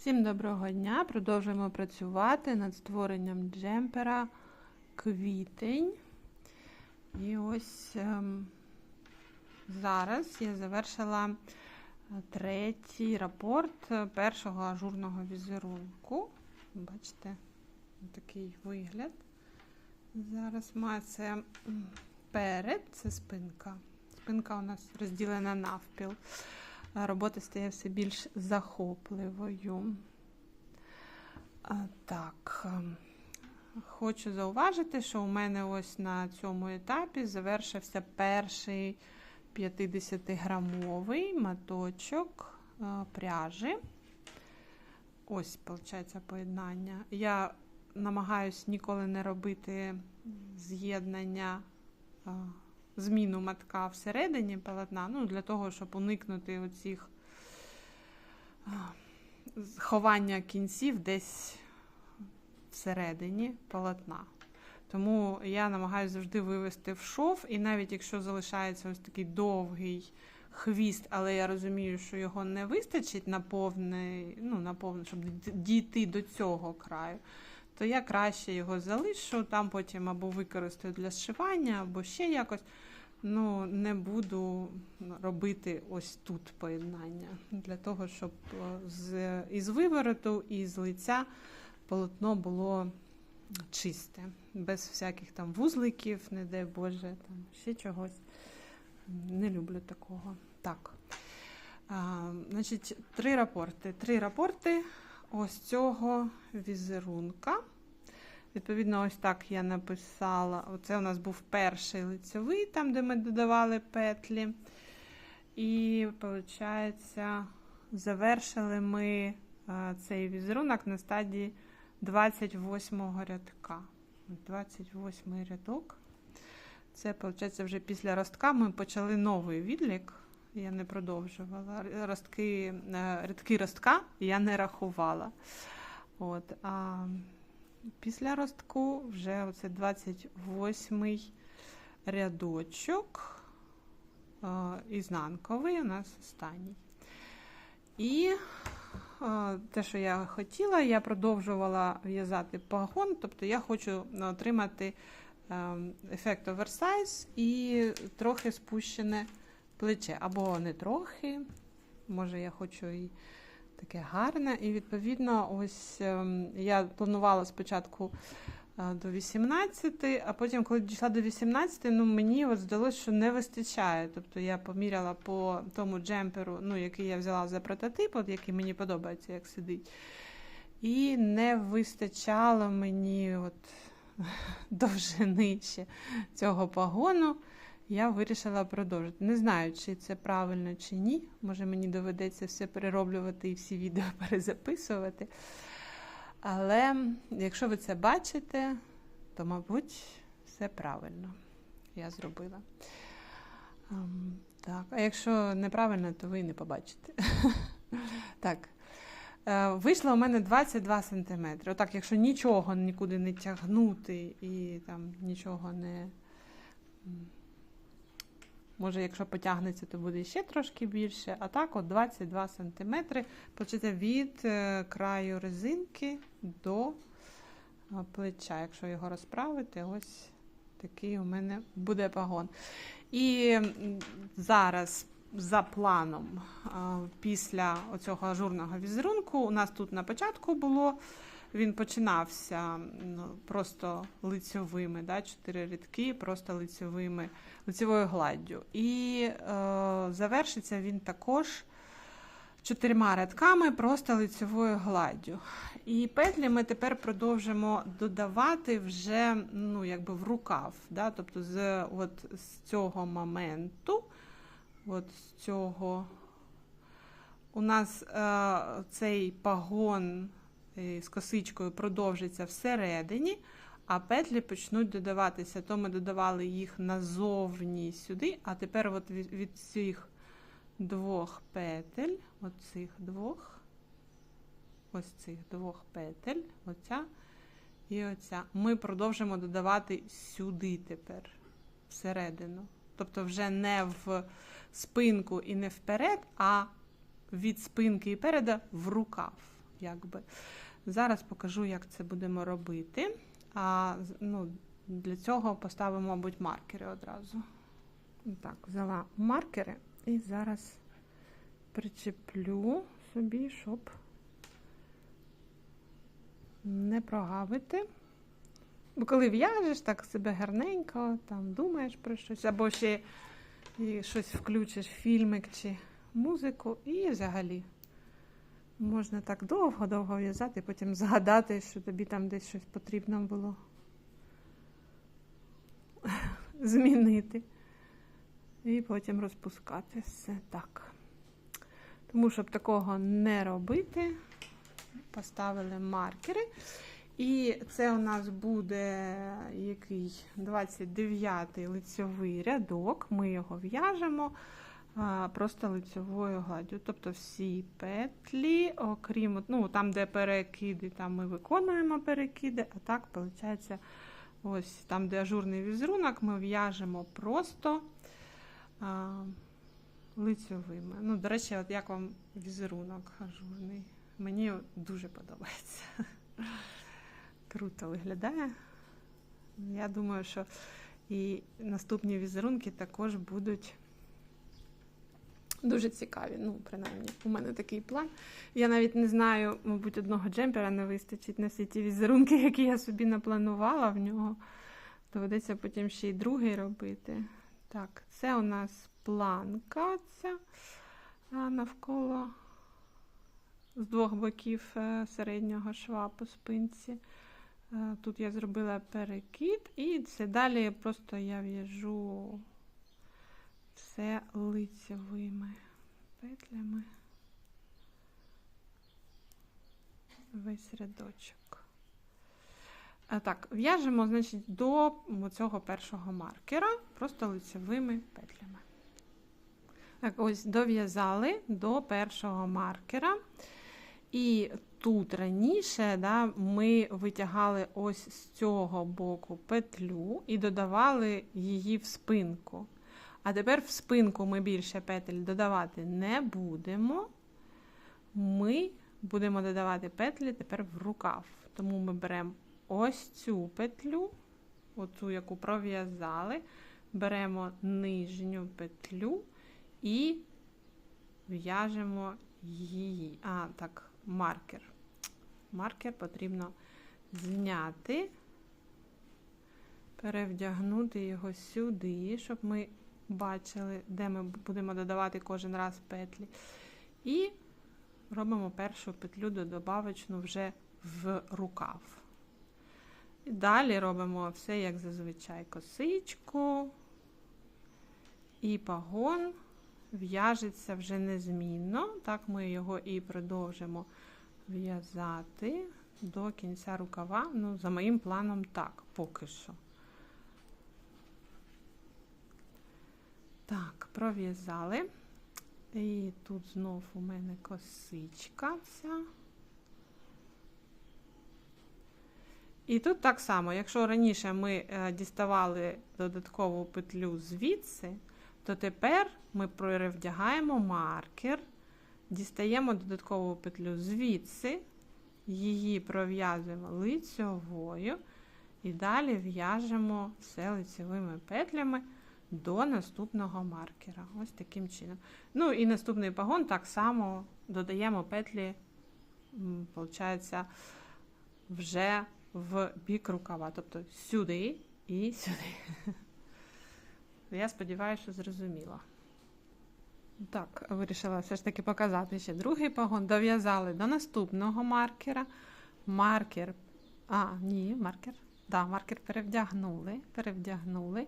Всім доброго дня! Продовжуємо працювати над створенням джемпера квітень. І ось ем, зараз я завершила третій рапорт першого ажурного візерунку. Бачите, такий вигляд. Зараз має це перед, це спинка. Спинка у нас розділена навпіл робота стає все більш захопливою. Так, ем, хочу зауважити, що у мене ось на цьому етапі завершився перший 50-грамовий маточок пряжі. Ось, виходить, поєднання. Я намагаюсь ніколи не робити з'єднання зміну матка всередині полотна, ну, для того, щоб уникнути оцих ховання кінців десь всередині полотна. Тому я намагаюся завжди вивести в шов, і навіть якщо залишається ось такий довгий хвіст, але я розумію, що його не вистачить на повний, ну, на повний, щоб дійти до цього краю, то я краще його залишу, там потім або використаю для зшивання, або ще якось ну, не буду робити ось тут поєднання. Для того, щоб е, з, із вивороту і з лиця полотно було чисте, без всяких там вузликів, не дай Боже, там ще чогось. Не люблю такого. Так. А, Значить, три рапорти. Три рапорти ось цього візерунка. Відповідно, ось так я написала. Оце у нас був перший лицевий, там, де ми додавали петлі. І, виходить, завершили ми цей візерунок на стадії 28 го рядка. 28 рядок. Це, виходить, вже після ростка ми почали новий відлік. Я не продовжувала. Ростки, е, Рядки ростка я не рахувала. От, а Після ростку вже оце 28 рядочок, ізнанковий у нас останній. І те, що я хотіла, я продовжувала в'язати пагон, тобто я хочу отримати ем, ефект оверсайз і трохи спущене плече. Або не трохи, може, я хочу і таке гарне. І, відповідно, ось ем, я планувала спочатку е, до 18, а потім, коли дійшла до 18, ну мені от здалося, що не вистачає. Тобто я поміряла по тому джемперу, ну, який я взяла за прототип, от, який мені подобається, як сидить. І не вистачало мені от довжини ще цього погону я вирішила продовжити. Не знаю, чи це правильно чи ні. Може, мені доведеться все перероблювати і всі відео перезаписувати. Але якщо ви це бачите, то, мабуть, все правильно я зробила. Ем, так, А якщо неправильно, то ви не побачите. Так. Е, вийшло у мене 22 см. Отак, якщо нічого нікуди не тягнути і там нічого не. Може, якщо потягнеться, то буде ще трошки більше. А так, от 22 см почати від е, краю резинки до е, плеча. Якщо його розправити, ось такий у мене буде пагон. І зараз. За планом, е, після оцього ажурного візерунку, у нас тут на початку було він починався ну, просто лицьовими, да, чотири рядки, просто лицьовими, лицьовою гладдю. І е, завершиться він також чотирма рядками, просто лицьовою гладдю. І петлі ми тепер продовжимо додавати вже ну, якби в рукав. Да, Тобто з, от, з цього моменту, от з цього. У нас е, цей пагон з косичкою продовжиться всередині, а петлі почнуть додаватися. То ми додавали їх назовні сюди, а тепер от від, від цих двох петель, оцих двох, ось цих двох петель, оця і оця, ми продовжимо додавати сюди тепер, всередину. Тобто вже не в спинку і не вперед, а від спинки і переда в рукав. якби. Зараз покажу, як це будемо робити. А ну, для цього поставимо, мабуть, маркери одразу. Так, взяла маркери і зараз причеплю собі, щоб не прогавити. Бо коли в'яжеш, так себе гарненько, там думаєш про щось, або ще щось включиш, фільмик чи музику, і взагалі можна так довго-довго в'язати, потім згадати, що тобі там десь щось потрібно було змінити. І потім розпускати все так. Тому, щоб такого не робити, поставили маркери. І це у нас буде який 29-й лицьовий рядок. Ми його в'яжемо просто лицьовою гладдю. Тобто всі петлі, окрім ну, там, де перекиди, там ми виконуємо перекиди, а так, виходить, ось там, де ажурний візерунок, ми в'яжемо просто а, лицьовими. Ну, до речі, от як вам візерунок ажурний? Мені дуже подобається. Круто виглядає. Я думаю, що і наступні візерунки також будуть дуже цікаві. Ну, принаймні, у мене такий план. Я навіть не знаю, мабуть, одного джемпера не вистачить на всі ті візерунки, які я собі напланувала в нього. Доведеться потім ще й другий робити. Так, це у нас планка ця навколо з двох боків е, середнього шва по спинці. Е, Тут я зробила перекид, і це далі просто я в'яжу все лицевими петлями. Весь рядочок. А так, в'яжемо, значить, до цього першого маркера просто лицевими петлями. Так, ось дов'язали до першого маркера. І тут раніше да, ми витягали ось з цього боку петлю і додавали її в спинку. А тепер в спинку ми більше петель додавати не будемо. Ми будемо додавати петлі тепер в рукав. Тому ми беремо ось цю петлю, оцю, яку пров'язали, беремо нижню петлю і в'яжемо її. А, так, маркер. Маркер потрібно зняти, перевдягнути його сюди, щоб ми бачили, де ми будемо додавати кожен раз петлі. І робимо першу петлю додобавочну вже в рукав. І далі робимо все, як зазвичай, косичку і пагон в'яжеться вже незмінно. Так ми його і продовжимо в'язати до кінця рукава. Ну, за моїм планом, так, поки що. Так, пров'язали. І тут знов у мене косичка вся. І тут так само, якщо раніше ми е, діставали додаткову петлю звідси, то тепер ми перевдягаємо маркер, дістаємо додаткову петлю звідси, її пров'язуємо лицьовою і далі в'яжемо все лицевими петлями до наступного маркера. Ось таким чином. Ну і наступний пагон так само додаємо петлі, виходить, вже в бік рукава, тобто сюди і сюди. Я сподіваюся, що зрозуміла. Так, вирішила все ж таки показати ще другий пагон. Дов'язали до наступного маркера. Маркер. А, ні, маркер. Да, маркер перевдягнули. перевдягнули.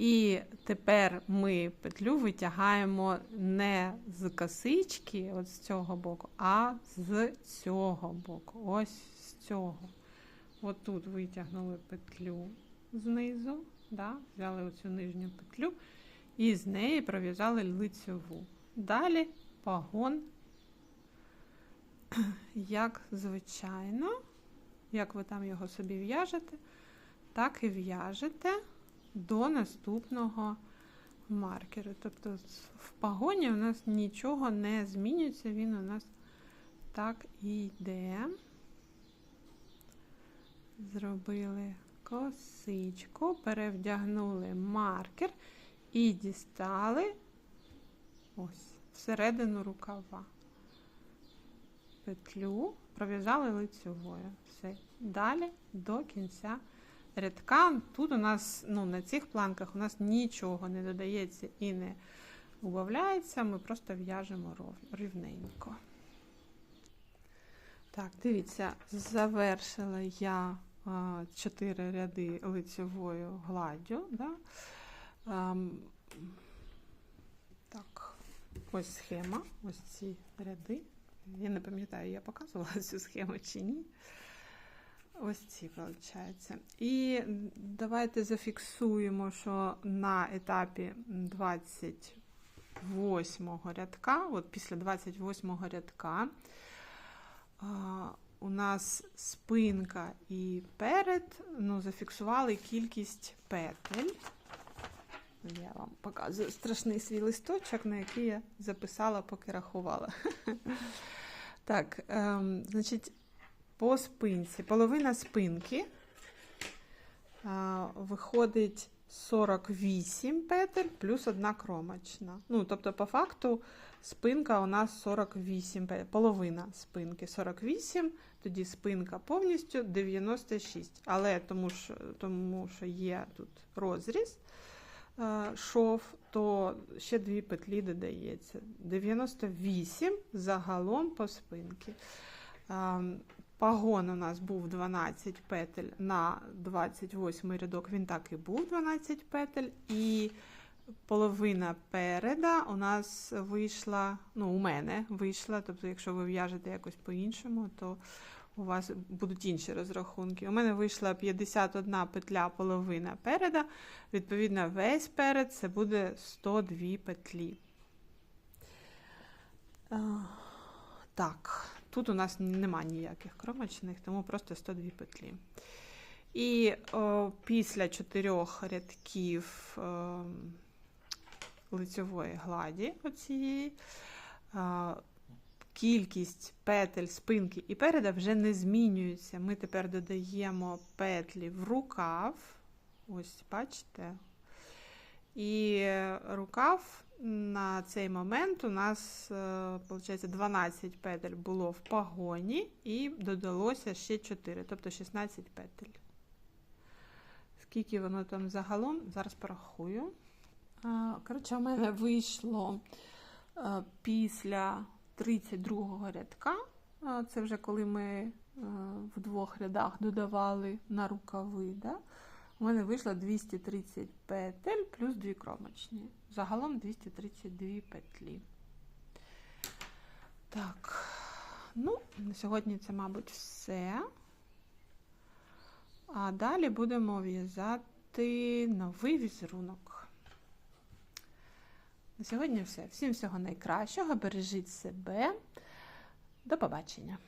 І тепер ми петлю витягаємо не з косички, от з цього боку, а з цього боку. Ось з цього. От тут витягнули петлю знизу, да, взяли оцю нижню петлю і з неї пров'язали лицьову. Далі пагон, як звичайно, як ви там його собі в'яжете, так і в'яжете до наступного маркеру. Тобто в пагоні у нас нічого не змінюється, він у нас так і йде. Зробили косичку, перевдягнули маркер і дістали ось всередину рукава. Петлю пров'язали лицьовою. Все. Далі до кінця рядка. Тут у нас, ну, на цих планках у нас нічого не додається і не убавляється, ми просто в'яжемо рівненько. Так, дивіться, завершила я а, чотири ряди лицевою гладдю. Да? Так, ось схема, ось ці ряди. Я не пам'ятаю, я показувала цю схему чи ні. Ось ці, виходить. І давайте зафіксуємо, що на етапі 28 рядка, от після 28 рядка, у нас спинка і перед ну, зафіксували кількість петель. Я вам показую страшний свій листочок, на який я записала, поки рахувала. Так, ем, значить, по спинці. Половина спинки виходить 48 петель плюс одна кромочна. Ну, тобто, по факту, спинка у нас 48 петель. Половина спинки 48, тоді спинка повністю 96. Але тому що, тому що є тут розріз шов, то ще дві петлі додається. 98 загалом по спинці. Пагон у нас був 12 петель на 28 рядок, він так і був 12 петель. І половина переда у нас вийшла, ну, у мене вийшла, тобто, якщо ви в'яжете якось по-іншому, то у вас будуть інші розрахунки. У мене вийшла 51 петля половина переда, відповідно, весь перед це буде 102 петлі. Так, тут у нас нема ніяких кромочних, тому просто 102 петлі. І о, після чотирьох рядків о, лицьової гладі оцієї, о, кількість петель спинки і переда вже не змінюється. Ми тепер додаємо петлі в рукав. Ось, бачите. І рукав на цей момент у нас, виходить, 12 петель було в пагоні і додалося ще 4, тобто 16 петель. Скільки воно там загалом, зараз порахую. Коротше, у мене вийшло після 32-го рядка. Це вже коли ми в двох рядах додавали на рукави. Да? У мене вийшло 230 петель плюс 2 кромочні. Загалом 232 петлі. Так, ну, на сьогодні це, мабуть, все. А далі будемо в'язати новий візерунок. На сьогодні все. Всім всього найкращого. Бережіть себе. До побачення!